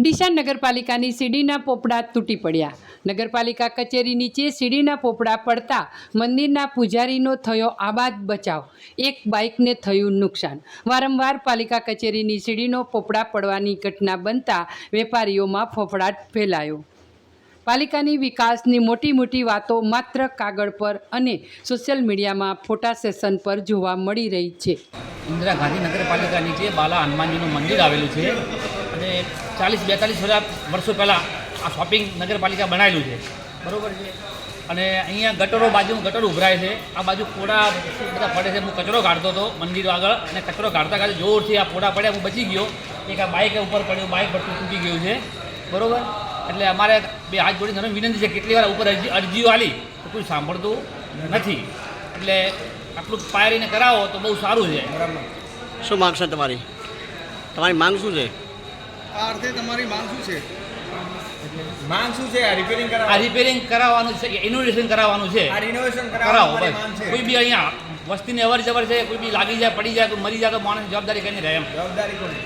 ડીસા નગરપાલિકાની સીડીના પોપડા તૂટી પડ્યા. નગરપાલિકા કચેરી નીચે સીડીના પોપડા પડતા મંદિરના પૂજારીનો થયો આબાદ બચાવ. એક બાઇકને થયું નુકસાન. વારંવાર પાલિકા કચેરીની સીડીનો પોપડા પડવાની ઘટના બનતા વેપારીઓમાં ફફડાટ ફેલાયો. પાલિકાની વિકાસની મોટી મોટી વાતો માત્ર કાગળ પર અને સોશિયલ મીડિયામાં ફોટા સેશન પર જોવા મળી રહી છે. ઇન્દિરા ગાંધી નગરપાલિકા નીચે બાલા હનુમાનજીનું મંદિર આવેલું છે અને ચાલીસ બેતાલીસ હજાર વર્ષો પહેલાં આ શોપિંગ નગરપાલિકા બનાવેલું છે. બરાબર છે? અને અહીંયા ગટરો બાજુ, ગટર ઉભરાય છે. આ બાજુ પોડા બધા પડે છે. હું કચરો કાઢતો હતો મંદિર આગળ અને કચરો કાઢતા કાઢતા જોરથી આ પોડા પડ્યા. હું બચી ગયો. એક આ બાઇક ઉપર પડ્યું. બાઇક પડતું તૂટી ગયું છે. બરાબર? એટલે અમારે બે હાથ જોડી વિનંતી છે કેટલી વાર ઉપર અરજી અરજીઓ આલી તો કોઈ સાંભળતું નથી. એટલે આટલું પાયરીને કરાવો તો બહુ સારું છે. શું માંગ છે તમારી? તમારી માંગ શું છે? આ અર્થે તમારી માંગ શું છે? માંગ શું છે? આ રિપેરિંગ આ રિપેરિંગ કરાવવાનું છે ઇનોવેશન કરાવવાનું છે? આ રિનોવેશન કરાવો બસ. કોઈ બી અહીંયા વસ્તીની અવર જવર છે કોઈ બી લાગી જાય પડી જાય કોઈ મરી જાય તો માણસ જવાબદારી કરીને રહે એમ. જવાબદારી કોની?